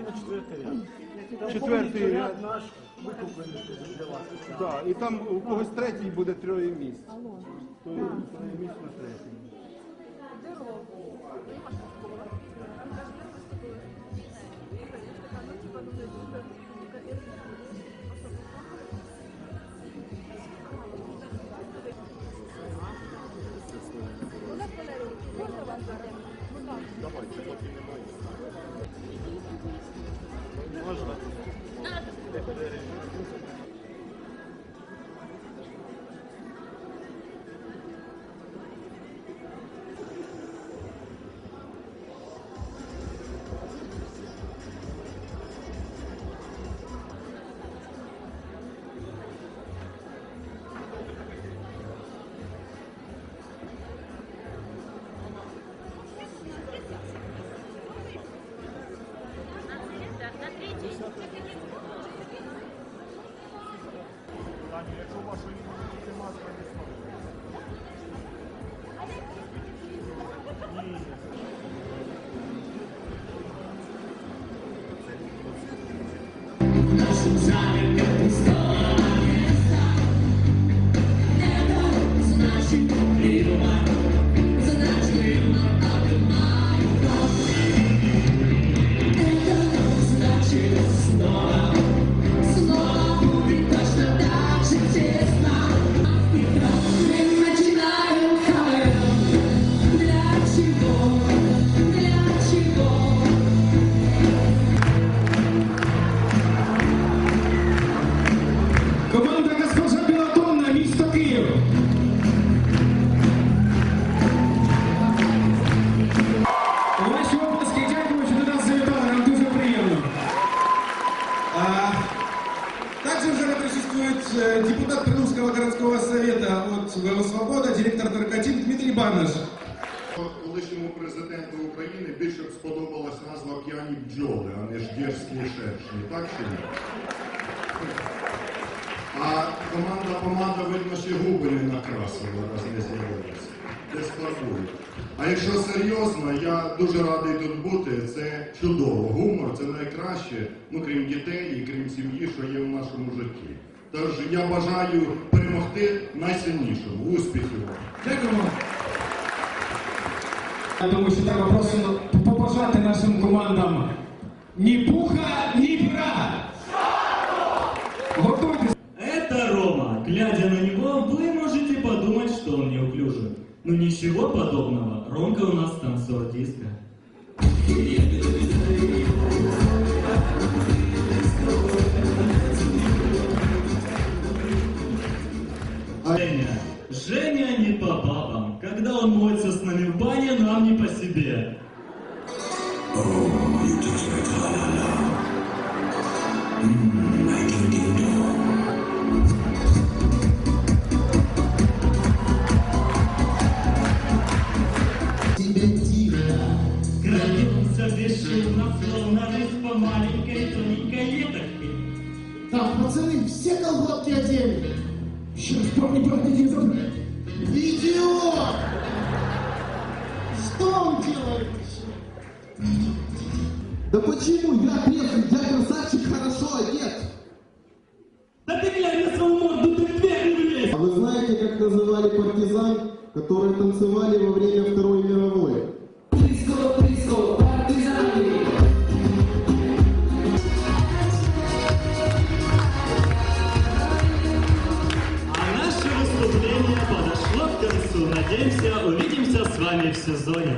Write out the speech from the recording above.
на четвертий ряд. Четвертий ряд. наш викуплений для вас. Да, і там у когось третій буде троє місць. То троє місць на третій. Команда депутат Прилукского городского совета от ВО «Свобода», директор наркотин Дмитрий Банаш. Колишньому президенту України більше б сподобалась назва п'яні бджоли, а не ж дерзкі шершні, так чи ні? А команда помада, видно, ще губи не накрасила, раз не з'явилася. Десь фарбують. А якщо серйозно, я дуже радий тут бути. Це чудово. Гумор це найкраще, ну крім дітей і крім сім'ї, що є в нашому житті. Тож я бажаю перемогти найсильнішому. Успіхів! вам! Дякуємо. Я думаю, що треба просто побажати нашим командам ні пуха, ні пера. Готуйтесь. Это Рома. Глядя на него, вы можете подумать, что он неуклюжий. Но ничего подобного. Ромка у нас танцор диска. Он моется с нами в бане, нам не по себе. Крадемся бесшумно, словно рысь по маленькой тоненькой веточке. Так, пацаны, все колготки одели. Щас, парни, парни, забрать. Идиот! Что он делает? Да почему? Я бедный, я красавчик, хорошо одет. Да ты глянь на свою морду, ты в дверь не влезь! А вы знаете, как называли партизан, которые танцевали во время Второй мировой? А наше выступление концу. Надеемся, увидимся с вами в сезоне.